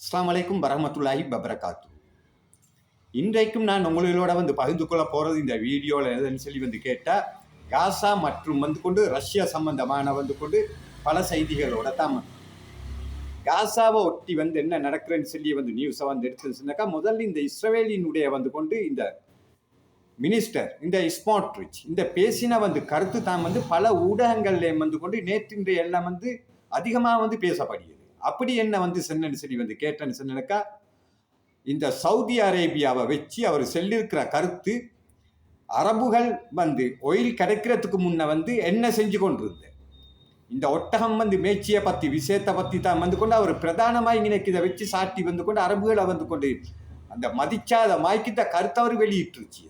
அஸ்லாம் வலைக்கும் வரமத்துல்லாஹி பபரகாத்து இன்றைக்கும் நான் உங்களோட வந்து பகிர்ந்து கொள்ள போகிறது இந்த வீடியோவில் எதுன்னு சொல்லி வந்து கேட்டால் காசா மற்றும் வந்து கொண்டு ரஷ்யா சம்பந்தமான வந்து கொண்டு பல செய்திகளோட தான் வந்து. காசாவை ஒட்டி வந்து என்ன நடக்கிறேன்னு சொல்லி வந்து நியூஸை வந்து எடுத்துன்னு முதல்ல இந்த இஸ்ரேலினுடைய வந்து கொண்டு இந்த மினிஸ்டர் இந்த ஸ்மார்ட்ரிச் இந்த பேசின வந்து கருத்து தான் வந்து பல ஊடகங்கள்லேயும் வந்து கொண்டு நேற்றின்றைய எல்லாம் வந்து அதிகமாக வந்து பேசப்படுகிறது அப்படி என்ன வந்து சென்னன் சொல்லி வந்து கேட்டேன்னு சொன்னாக்கா இந்த சவுதி அரேபியாவை வச்சு அவர் சொல்லியிருக்கிற கருத்து அரபுகள் வந்து ஒயில் கிடைக்கிறதுக்கு முன்ன வந்து என்ன செஞ்சு கொண்டிருந்த இந்த ஒட்டகம் வந்து மேய்ச்சியை பற்றி விஷயத்தை பற்றி தான் வந்து கொண்டு அவர் பிரதானமாக இன்னைக்கு இதை வச்சு சாட்டி வந்து கொண்டு அரபுகளை வந்து கொண்டு அந்த மதிச்சாத மாய்க்கிட்ட கருத்தை அவர் வெளியிட்டுருச்சு.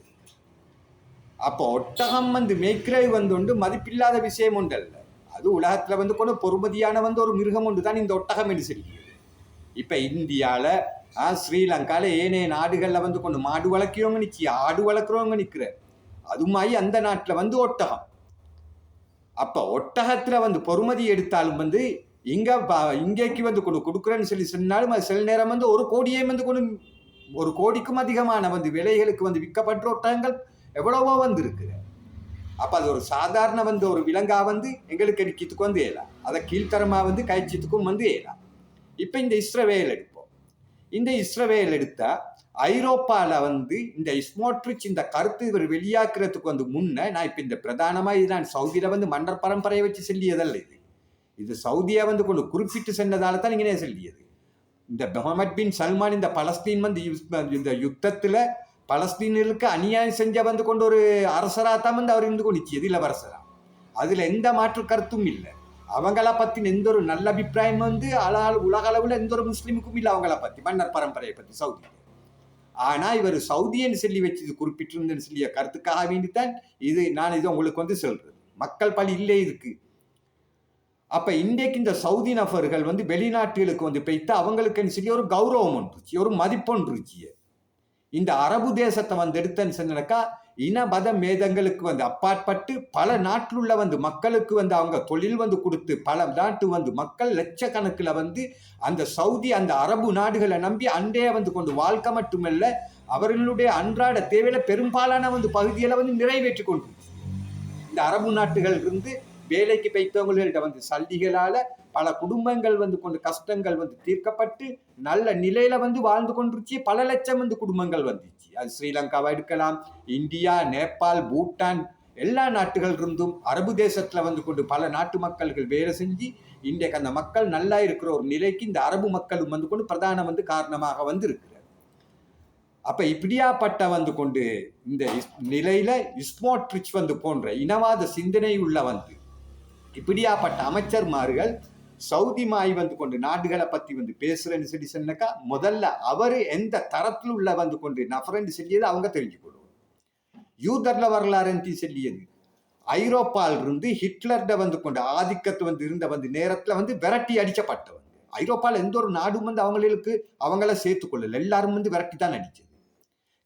அப்போ ஒட்டகம் வந்து மேய்க்கிறது வந்து ஒன்று மதிப்பில்லாத விஷயம் ஒன்று அது உலகத்தில் வந்து கொண்டு பொறுமதியான வந்து ஒரு மிருகம் ஒன்று தான் இந்த ஒட்டகம் என்று சொல்லியது இப்போ இந்தியாவில் ஸ்ரீலங்காவில் ஏனைய நாடுகளில் வந்து கொண்டு மாடு வளர்க்கிறவங்க நிற்கி ஆடு வளர்க்குறவங்க நிற்கிற அது மாதிரி அந்த நாட்டில் வந்து ஒட்டகம். அப்போ ஒட்டகத்தில் வந்து பொறுமதி எடுத்தாலும் வந்து இங்கே இங்கேக்கு வந்து கொண்டு கொடுக்குறேன்னு சொல்லி சொன்னாலும் அது சில நேரம் வந்து ஒரு கோடியே வந்து கொண்டு ஒரு கோடிக்கும் அதிகமான வந்து விலைகளுக்கு வந்து விற்கப்பட்ட ஒட்டகங்கள் எவ்வளவோ வந்து இருக்குது அப்போ அது ஒரு சாதாரண வந்து ஒரு விலங்கா வந்து எங்களுக்கு அடிக்கிறதுக்கு வந்து ஏலாம் அதை கீழ்த்தரமாக வந்து கழிச்சதுக்கும் வந்து ஏலாம் இப்போ இந்த இஸ்ரவேல் எடுப்போம். இந்த இஸ்ரவேல் எடுத்தால் ஐரோப்பாவில் வந்து இந்த ஸ்மோட்ரிச் இந்த கருத்து இவர் வெளியாக்குறதுக்கு வந்து முன்னே நான் இப்போ இந்த பிரதானமாக இது நான் சவுதியில் வந்து மன்னர் பரம்பரையை வச்சு சொல்லியதல்ல இது. இது சவுதியா வந்து கொண்டு குறிப்பிட்டு சென்றதால தான் இங்கே சொல்லியது. இந்த முகமட் பின் சல்மான் இந்த பலஸ்தீன் வந்து இந்த யுத்தத்தில் பலஸ்தீனர்களுக்கு அநியாயம் செஞ்ச வந்து கொண்டு ஒரு அரசராக தான் வந்து அவர் இருந்து கொண்டு இளவரசராக. அதில் எந்த மாற்று கருத்தும் இல்லை. அவங்கள பற்றின எந்த ஒரு நல்ல அபிப்பிராயம் வந்து அலால் உலக அளவில் எந்த ஒரு முஸ்லீமுக்கும் இல்லை அவங்கள பற்றி மன்னர் பரம்பரையை பற்றி சவுதி ஆனால் இவர் சவுதியன்னு சொல்லி வச்சு இது குறிப்பிட்டிருந்தேன்னு சொல்லிய கருத்துக்காக வேண்டித்தான் இது நான் இது உங்களுக்கு வந்து சொல்றது மக்கள் பலி இல்லை இதுக்கு. அப்போ இன்றைக்கு இந்த சவுதி நபர்கள் வந்து வெளிநாட்டுகளுக்கு வந்து பெய்த்து அவங்களுக்குன்னு சொல்லி ஒரு கௌரவம் ஒன்றுச்சு ஒரு மதிப்பொன்று இருந்துச்சு. இந்த அரபு தேசத்தை வந்து எடுத்தேன்னு சொன்னாக்கா இன மத மேதங்களுக்கு வந்து அப்பாற்பட்டு பல நாட்டில் உள்ள வந்து மக்களுக்கு வந்து அவங்க தொழில் வந்து கொடுத்து பல நாட்டு வந்து மக்கள் லட்சக்கணக்கில் வந்து அந்த சவுதி அந்த அரபு நாடுகளை நம்பி அன்றைய வந்து கொண்டு வாழ்க்கை மட்டுமல்ல அவர்களுடைய அன்றாட தேவையில பெரும்பாலான வந்து பகுதிகளை வந்து நிறைவேற்றி கொண்டு. இந்த அரபு நாட்டுகள் இருந்து வேலைக்கு வைத்தவங்கள்ட்ட வந்து சல்லிகளால பல குடும்பங்கள் வந்து கொண்டு கஷ்டங்கள் வந்து தீர்க்கப்பட்டு நல்ல நிலையில வந்து வாழ்ந்து கொண்டிருச்சு. பல லட்சம் வந்து குடும்பங்கள் வந்துச்சு. அது ஸ்ரீலங்காவா இருக்கலாம் இந்தியா நேபாள் பூட்டான் எல்லா நாட்டுகள் இருந்தும் அரபு தேசத்துல வந்து கொண்டு பல நாட்டு மக்கள்கள் வேலை செஞ்சு இன்றைக்கு அந்த மக்கள் நல்லா இருக்கிற ஒரு நிலைக்கு இந்த அரபு மக்களும் வந்து கொண்டு பிரதான வந்து காரணமாக வந்து இருக்கிறார் அப்ப இப்படியாப்பட்ட வந்து கொண்டு இந்த நிலையில் நிலையில இஸ்மோட்ரிச் வந்து போன்ற இனவாத சிந்தனை உள்ள வந்து இப்படியாப்பட்ட அமைச்சர்மார்கள் சவுதி மாய் வந்து கொண்டு நாடுகளை பத்தி வந்து பேசுறேன்னு சொல்லி சொன்னாக்கா முதல்ல அவரு எந்த தரத்தில் உள்ள வந்து கொண்டு நபரன்னு சொல்லியது அவங்க தெரிஞ்சுக்கொள்ளும் யூதர்ல வரலாறுன்னு சொல்லியது. ஐரோப்பாவில் இருந்து ஹிட்லர்ட வந்து கொண்டு ஆதிக்கத்து வந்து இருந்த வந்து நேரத்துல வந்து விரட்டி அடிச்சப்பட்டவங்க. ஐரோப்பாவில் எந்த ஒரு நாடும் வந்து அவங்களுக்கு அவங்கள சேர்த்துக்கொள்ளல. எல்லாரும் வந்து விரட்டி தான் அடிச்சது.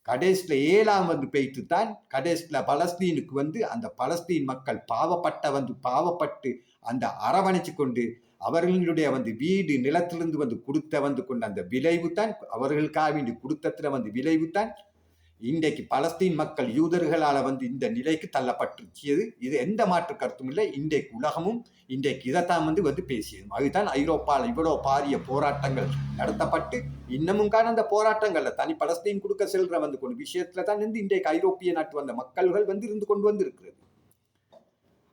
கடைசியில் ஏழாம் வந்து போயிட்டு தான் கடைசியில் பலஸ்தீனுக்கு வந்து அந்த பலஸ்தீன் மக்கள் பாவப்பட்ட வந்து பாவப்பட்டு அந்த அரவணைச்சு கொண்டு அவர்களுடைய வந்து வீடு நிலத்திலிருந்து வந்து கொடுத்த வந்து கொண்ட அந்த விளைவு தான் அவர்களுக்காக வேண்டி கொடுத்தத்தில் வந்து விளைவு தான் இன்றைக்கு பலஸ்தீன் மக்கள் யூதர்களால் வந்து இந்த நிலைக்கு தள்ளப்பட்டிருச்சியது இது எந்த மாற்று கருத்தும் இல்லை. இன்றைக்கு உலகமும் இன்றைக்கு இதைத்தான் வந்து வந்து பேசியது. அதுதான் ஐரோப்பாவில் இவ்வளோ பாரிய போராட்டங்கள் நடத்தப்பட்டு இன்னமும் காண அந்த போராட்டங்களில் தனி பலஸ்தீன் கொடுக்க செல்ற வந்து கொண்டு விஷயத்துல தான் வந்து இன்றைக்கு ஐரோப்பிய நாட்டு வந்த மக்கள்கள் வந்து இருந்து கொண்டு வந்திருக்கிறது.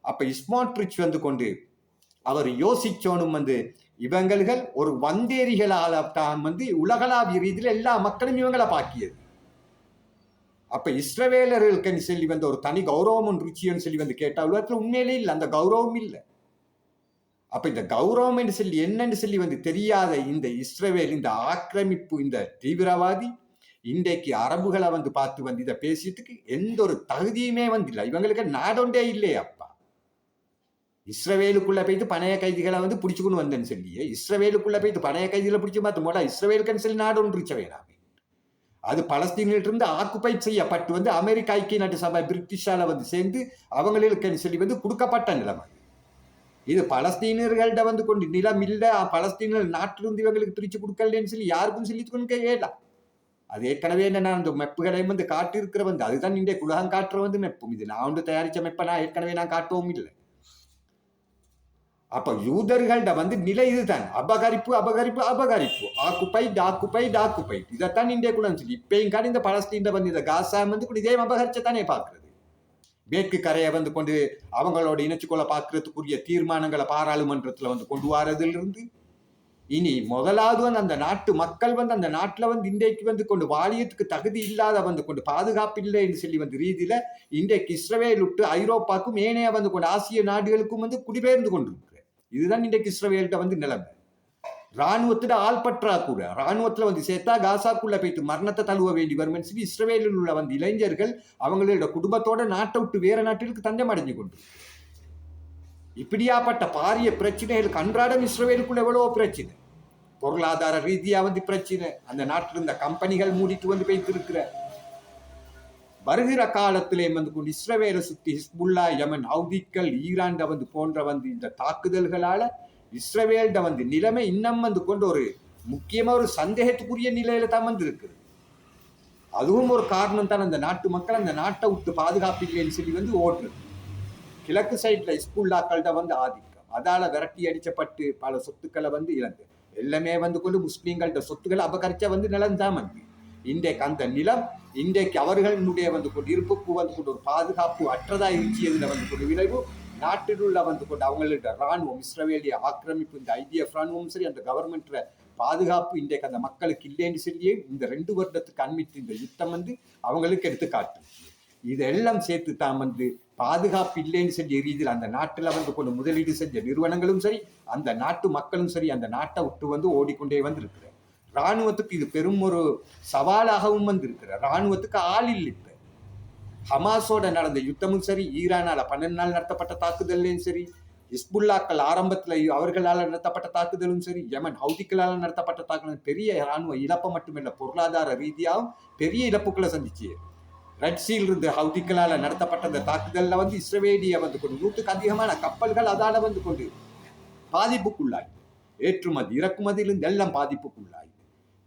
அப்போ இஸ்மாட்ரிச் வந்து கொண்டு அவர் யோசிச்சோனும் வந்து இவங்கள்கள் ஒரு வந்தேரிகளால் தான் வந்து உலகளாவிய ரீதியில் எல்லா மக்களும் இவங்களை பாக்கியது. அப்ப இஸ்ரவேலர்களுக்கு சொல்லி வந்து ஒரு தனி கௌரவம் ருச்சின்னு சொல்லி வந்து கேட்டா உலகத்துல உண்மையிலே இல்லை அந்த கௌரவம் இல்லை. அப்ப இந்த கௌரவம் என்று சொல்லி என்னன்னு சொல்லி வந்து தெரியாத இந்த இஸ்ரவேல் இந்த ஆக்கிரமிப்பு இந்த தீவிரவாதி இன்றைக்கு அரபுகளை வந்து பார்த்து வந்து இதை பேசியதுக்கு எந்த ஒரு தகுதியுமே வந்து இல்லை இவங்களுக்கு நாடொண்டே இல்லையே அப்பா. இஸ்ரவேலுக்குள்ள போயிட்டு பணைய கைதிகளை வந்து பிடிச்சிக்கொண்டு வந்தேன்னு சொல்லியே இஸ்ரவேலுக்குள்ள போயிட்டு பணைய கைதிகளை பிடிச்சு பார்த்து போடா இஸ்ரவேலுக்குன்னு சொல்லி நாடு ஒன்று இருக்க வேணாமே. அது பலஸ்தீனிலிருந்து ஆக்குபை செய்யப்பட்டு வந்து அமெரிக்க ஐக்கிய நாட்டு சபை பிரிட்டிஷால வந்து சேர்ந்து அவங்களுக்கு சொல்லி வந்து கொடுக்கப்பட்ட நிலைமை. இது பலஸ்தீனர்கள்ட்ட வந்து கொண்டு நிலம் இல்லை பலஸ்தீனர் நாட்டிலிருந்து இவங்களுக்கு பிரிச்சு கொடுக்கலன்னு சொல்லி யாருக்கும் சொல்லி கொண்டு அது ஏற்கனவே என்ன அந்த மெப்புகளையும் வந்து காட்டியிருக்கிற வந்து அதுதான் இன்றைய குலகம் காட்டுற வந்து மெப்பும் இது நான் வந்து தயாரித்த மெப்பை நான் ஏற்கனவே நான் காட்டவும் இல்லை. அப்போ யூதர்கள்ட வந்து நிலை இதுதான். அபகரிப்பு அபகரிப்பு அபகரிப்பு. ஆக்குப்பை டாக்குப்பை டாக்குப்பை. இதைத்தான் இந்திய கூட சொல்லி. இப்பயும் காடி இந்த பலஸ்தீன்ல வந்து இந்த காசா வந்து கூட இதே அபகரிச்சத்தானே பார்க்கறது. மேற்கு கரையை வந்து கொண்டு அவங்களோட இணைச்சுக்கொள்ள பார்க்கறதுக்குரிய தீர்மானங்களை பாராளுமன்றத்தில் வந்து கொண்டு வரதிலிருந்து இனி முதலாவது வந்து அந்த நாட்டு மக்கள் வந்து அந்த நாட்டில் வந்து இன்றைக்கு வந்து கொண்டு வாலியத்துக்கு தகுதி இல்லாத வந்து கொண்டு பாதுகாப்பு இல்லைன்னு சொல்லி வந்து ரீதியில் இன்றைக்கு இஸ்ரவேல் விட்டு ஐரோப்பாக்கும் ஏனைய வந்து கொண்டு ஆசிய நாடுகளுக்கும் வந்து குடிபெயர்ந்து கொண்டிருக்கு இதுதான் இன்றைக்கு இஸ்ரவேல்கிட்ட வந்து நிலைமை. ராணுவத்திட ஆள் பற்றாக்குற இராணுவத்தில் வந்து சேர்த்தா காசாக்குள்ள போயிட்டு மரணத்தை தழுவ வேண்டி வரும் சொல்லி இஸ்ரேலில் உள்ள வந்து இளைஞர்கள் அவங்களோட குடும்பத்தோட நாட்டை விட்டு வேற நாட்டிற்கு தஞ்சம் அடைஞ்சு கொண்டு. இப்படியாப்பட்ட பாரிய பிரச்சனைகளுக்கு அன்றாடம் இஸ்ரவேலுக்குள்ள எவ்வளவோ பிரச்சனை? பொருளாதார ரீதியாக வந்து பிரச்சனை. அந்த நாட்டில் இருந்த கம்பெனிகள் மூடிட்டு வந்து வைத்திருக்கிற வருகிற காலத்திலே வந்து கொண்டு இஸ்ரவேலை சுத்தி ஹிஸ்புல்லா யமன் ஹவுதிக்கள் ஈரான்ட வந்து போன்ற வந்து இந்த தாக்குதல்களால இஸ்ரவேல்ட வந்து நிலைமை இன்னும் வந்து கொண்டு ஒரு முக்கியமா ஒரு சந்தேகத்துக்குரிய நிலையில தான் வந்து இருக்குது. அதுவும் ஒரு காரணம் தான் அந்த நாட்டு மக்கள் அந்த நாட்டை விட்டு பாதுகாப்பில்லைன்னு சொல்லி வந்து ஓடுறது. கிழக்கு சைட்ல இஸ்புல்லாக்கள்கிட்ட வந்து ஆதிக்கம். அதால விரட்டி அடிச்சப்பட்டு பல சொத்துக்களை வந்து இழந்து. எல்லாமே வந்து கொண்டு முஸ்லீம்கள்ட்ட சொத்துக்களை அபகரிச்சா வந்து நிலந்தான் வந்து. இன்றைக்கு அந்த நிலம் இன்றைக்கு அவர்களுடைய வந்து கொண்டு இருப்புக்கு வந்து கொண்டு ஒரு பாதுகாப்பு அற்றதா இருக்கியதில் வந்து கொண்டு விளைவு நாட்டிலுள்ள வந்து கொண்டு அவங்களோட இராணுவம் இஸ்ரவேலிய ஆக்கிரமிப்பு இந்த ஐடிஎஃப் இராணுவம் சரி அந்த கவர்மெண்ட்ல பாதுகாப்பு இன்றைக்கு அந்த மக்களுக்கு இல்லைன்னு சொல்லியே இந்த ரெண்டு வருடத்துக்கு அண்மித்து இந்த யுத்தம் வந்து அவங்களுக்கு எடுத்துக்காட்டு. இதெல்லாம் சேர்த்து தான் வந்து பாதுகாப்பு இல்லைன்னு செஞ்ச ரீதியில் அந்த நாட்டில் வந்து கொண்டு முதலீடு செஞ்ச நிறுவனங்களும் சரி அந்த நாட்டு மக்களும் சரி அந்த நாட்டை விட்டு வந்து ஓடிக்கொண்டே வந்திருக்கிற இராணுவத்துக்கு இது பெரும் ஒரு சவாலாகவும் வந்திருக்கிற இராணுவத்துக்கு ஆள் இல்லை இப்போ. ஹமாஸோட நடந்த யுத்தமும் சரி ஈரானால பன்னெண்டு நாள் நடத்தப்பட்ட தாக்குதல்லையும் சரி இஸ்புல்லாக்கள் ஆரம்பத்தில் அவர்களால் நடத்தப்பட்ட தாக்குதலும் சரி யமன் ஹவுதிக்களால் நடத்தப்பட்ட தாக்குதலும் பெரிய இராணுவ இழப்பை மட்டுமில்லை பொருளாதார ரீதியாகவும் பெரிய இழப்புகளை சந்திச்சு. ரெட் இருந்து ஹவுதிக்களால் நடத்தப்பட்ட அந்த தாக்குதலில் வந்து இஸ்ரவேலிய வந்து கொண்டு நூற்றுக்கு அதிகமான கப்பல்கள் அதால் வந்து கொண்டு பாதிப்புக்குள்ளாய் ஏற்றுமதி இறக்குமதியிலிருந்து எல்லாம் பாதிப்புக்குள்ளாய்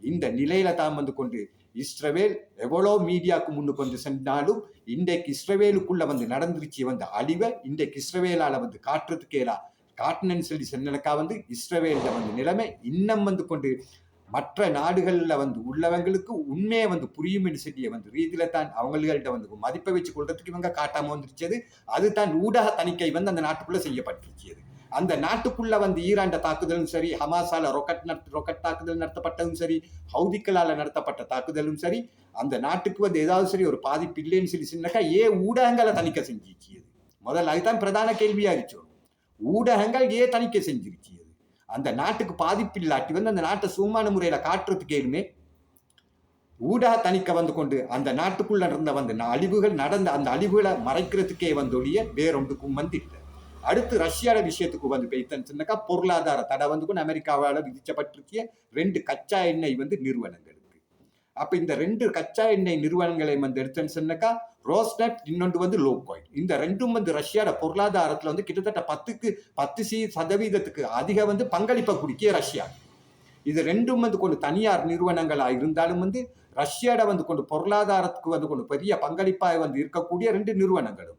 இந்த நிலையில தான் வந்து கொண்டு இஸ்ரவேல் எவ்வளோ மீடியாவுக்கு முன்னுக்கு வந்து சென்றாலும் இன்றைக்கு இஸ்ரவேலுக்குள்ள வந்து நடந்துருச்சு வந்து அழிவை இன்றைக்கு இஸ்ரவேலால வந்து காட்டுறதுக்கேலா காட்டினன்னு சொல்லி சொன்னக்கா வந்து இஸ்ரவேல வந்து நிலைமை இன்னும் வந்து கொண்டு மற்ற நாடுகளில் வந்து உள்ளவங்களுக்கு உண்மையை வந்து புரியும் என்று சொல்லிய வந்து ரீதியில தான் அவங்கள்ட்ட வந்து மதிப்பை வச்சு கொள்றதுக்கு இவங்க காட்டாம வந்துருச்சது. அது தான் ஊடக தணிக்கை வந்து அந்த நாட்டுக்குள்ள செய்யப்பட்டிருச்சது அந்த நாட்டுக்குள்ள வந்து ஈராண்ட தாக்குதலும் சரி ஹமாஸால ரொக்கட் ரொக்கட் தாக்குதல் நடத்தப்பட்டதும் சரி ஹவுதிக்களால நடத்தப்பட்ட தாக்குதலும் சரி அந்த நாட்டுக்கு வந்து ஏதாவது சரி ஒரு பாதிப்பு இல்லைன்னு சொல்லி சொன்னாக்கா ஏன் ஊடகங்களை தணிக்கை செஞ்சிருக்கியது. முதல்ல அதுதான் பிரதான கேள்வியா இருச்சோம் ஊடகங்கள் ஏன் தணிக்கை செஞ்சிருக்கியது? அந்த நாட்டுக்கு பாதிப்பு இல்லாட்டி வந்து அந்த நாட்டை சுமான முறையில காட்டுறதுக்கு ஏழுமே ஊடக தணிக்க வந்து கொண்டு அந்த நாட்டுக்குள்ள நடந்த வந்து அழிவுகள் நடந்த அந்த அழிவுகளை மறைக்கிறதுக்கே வந்தொழிய வேறொன்றுக்கும் வந்து இல்லை. அடுத்து ரஷ்யாவோட விஷயத்துக்கு வந்து போய்த்தன்னு சொன்னாக்கா பொருளாதார தடை வந்து கொண்டு அமெரிக்காவால் விதிக்கப்பட்டிருக்கிய ரெண்டு கச்சா எண்ணெய் வந்து நிறுவனங்களுக்கு அப்ப இந்த ரெண்டு கச்சா எண்ணெய் நிறுவனங்களை வந்து எடுத்தேன்னு சொன்னாக்கா ரோஸ்நெட் இன்னொன்று வந்து லோகாயில் இந்த ரெண்டும் வந்து ரஷ்யாவோட பொருளாதாரத்துல வந்து கிட்டத்தட்ட பத்துக்கு பத்து சி சதவீதத்துக்கு அதிக வந்து பங்களிப்பை குடிக்கிய ரஷ்யா. இது ரெண்டும் வந்து கொண்டு தனியார் நிறுவனங்களா இருந்தாலும் வந்து ரஷ்யாவோட வந்து கொண்டு பொருளாதாரத்துக்கு வந்து கொண்டு பெரிய பங்களிப்பாக வந்து இருக்கக்கூடிய ரெண்டு நிறுவனங்களும்.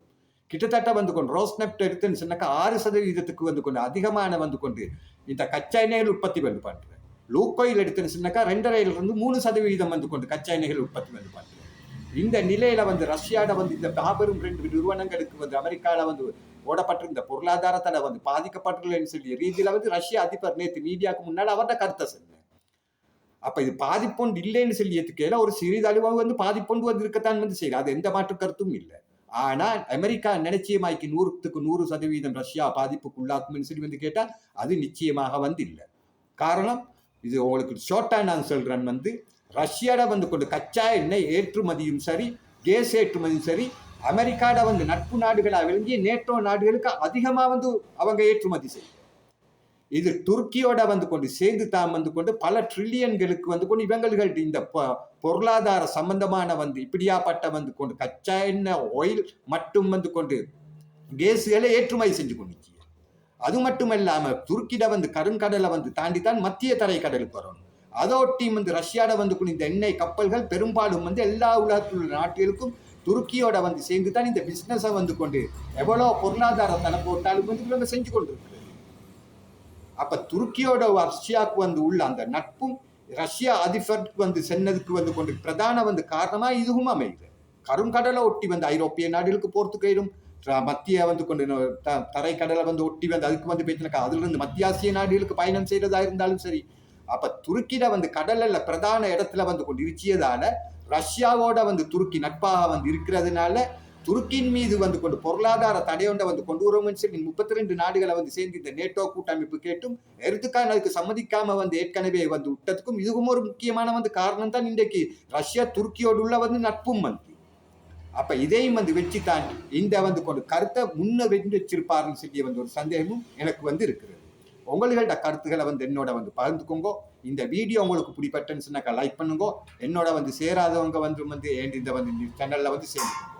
கிட்டத்தட்ட வந்து கொண்டு ரோஸ்நெப்ட் எடுத்துன்னு சொன்னாக்கா ஆறு சதவீதத்துக்கு வந்து கொண்டு அதிகமான வந்து கொண்டு இந்த கச்சா எண்ணெய்கள் உற்பத்தி வந்து பண்ணுறேன் லூக்கோயில் எடுத்துன்னு சொன்னாக்கா ரெண்டரையில இருந்து மூணு சதவீதம் வந்து கொண்டு கச்சா எண்ணெய்கள் உற்பத்தி வந்து பண்ணுறேன் இந்த நிலையில வந்து ரஷ்யாவில் வந்து இந்த மாபெரும் ரெண்டு நிறுவனங்களுக்கு வந்து அமெரிக்காவில் வந்து ஓடப்பட்டிருந்த பொருளாதாரத்தில் வந்து பாதிக்கப்பட்டுள்ளன்னு சொல்லி ரீதியில் வந்து ரஷ்ய அதிபர் நேற்று மீடியாவுக்கு முன்னால் அவர்கிட்ட கருத்தை சொன்னேன். அப்போ இது பாதிப்பொண்டு இல்லைன்னு சொல்லி ஏத்துக்கையில ஒரு சிறிதளவு வந்து பாதிப்பொண்டு வந்து இருக்கத்தான் வந்து செய்யல அது எந்த மாற்று கருத்தும் இல்லை. ஆனா அமெரிக்கா நிச்சயமாய்க்கு நூறுத்துக்கு நூறு சதவீதம் ரஷ்யா பாதிப்புக்குள்ளாக்கும்னு சொல்லி வந்து கேட்டா அது நிச்சயமாக வந்து இல்லை காரணம் இது உங்களுக்கு ஷார்ட்டா நான் சொல்றேன் வந்து ரஷ்யாட வந்து கொண்டு கச்சா எண்ணெய் ஏற்றுமதியும் சரி கேஸ் ஏற்றுமதியும் சரி அமெரிக்காட வந்து நட்பு நாடுகளாக விளங்கி நேட்டோ நாடுகளுக்கு அதிகமாக வந்து அவங்க ஏற்றுமதி செய்யும். இது துருக்கியோட வந்து கொண்டு சேர்ந்து தான் வந்து கொண்டு பல ட்ரில்லியன்களுக்கு வந்து கொண்டு இவங்கள்கிட்ட இந்த பொருளாதார சம்பந்தமான வந்து இப்படியாப்பட்ட வந்து கொண்டு கச்சா எண்ணெய் ஆயில் மட்டும் வந்து கொண்டு கேஸுகளை ஏற்றுமதி செஞ்சு கொண்டுச்சு அது மட்டும் இல்லாமல் துருக்கியில வந்து கருங்கடலை வந்து தாண்டி தான் மத்திய தரை கடலுக்கு வரணும். அதோட்டி வந்து ரஷ்யாட வந்து கொண்டு இந்த எண்ணெய் கப்பல்கள் பெரும்பாலும் வந்து எல்லா உலகத்தில் உள்ள நாட்டிற்கும் துருக்கியோட வந்து சேர்ந்து தான் இந்த பிஸ்னஸை வந்து கொண்டு எவ்வளோ பொருளாதார தலை போட்டாலும் வந்து இவங்க செஞ்சு கொண்டு அப்ப துருக்கியோட ரஷ்யாவுக்கு வந்து உள்ள அந்த நட்பும் ரஷ்யா அதிபருக்கு வந்து சென்னதுக்கு வந்து கொண்டு பிரதான வந்து காரணமா இதுவும் அமையுது. கருங்கடலை ஒட்டி வந்து ஐரோப்பிய நாடுகளுக்கு போர்த்துகையிலும் ர- மத்திய வந்து கொண்டு த- தரைக்கடலை வந்து ஒட்டி வந்து அதுக்கு வந்து பேசினாக்கா அதுல இருந்து மத்திய ஆசிய நாடுகளுக்கு பயணம் செய்யறதா இருந்தாலும் சரி. அப்ப துருக்கியில வந்து கடல்ல பிரதான இடத்துல வந்து கொண்டு இருச்சியதால ரஷ்யாவோட வந்து துருக்கி நட்பாக வந்து இருக்கிறதுனால துருக்கியின் மீது வந்து கொண்டு பொருளாதார தடையொன்றை வந்து கொண்டு வருவோம்னு சொல்லி முப்பத்தி ரெண்டு நாடுகளை வந்து சேர்ந்து இந்த நேட்டோ கூட்டமைப்பு கேட்டும். எருத்துக்கான் அதுக்கு சம்மதிக்காம வந்து ஏற்கனவே வந்து விட்டதுக்கும் இதுவும் ஒரு முக்கியமான வந்து காரணம் தான் இன்றைக்கு ரஷ்யா துருக்கியோடு உள்ள வந்து நட்பும் வந்து அப்ப இதையும் வந்து வச்சுத்தான் இந்த வந்து கொண்டு கருத்தை முன்ன வென்று வச்சிருப்பாருன்னு சொல்லி வந்து ஒரு சந்தேகமும் எனக்கு வந்து இருக்குது உங்களோட கருத்துக்களை வந்து என்னோட வந்து பகிர்ந்துக்கோங்க. இந்த வீடியோ உங்களுக்கு பிடிப்பட்டன்னு சொன்னாக்கா லைக் பண்ணுங்க. என்னோட வந்து சேராதவங்க வந்து வந்து ஏன் இந்த வந்து சேனல்ல வந்து சேர்ந்துக்கோங்க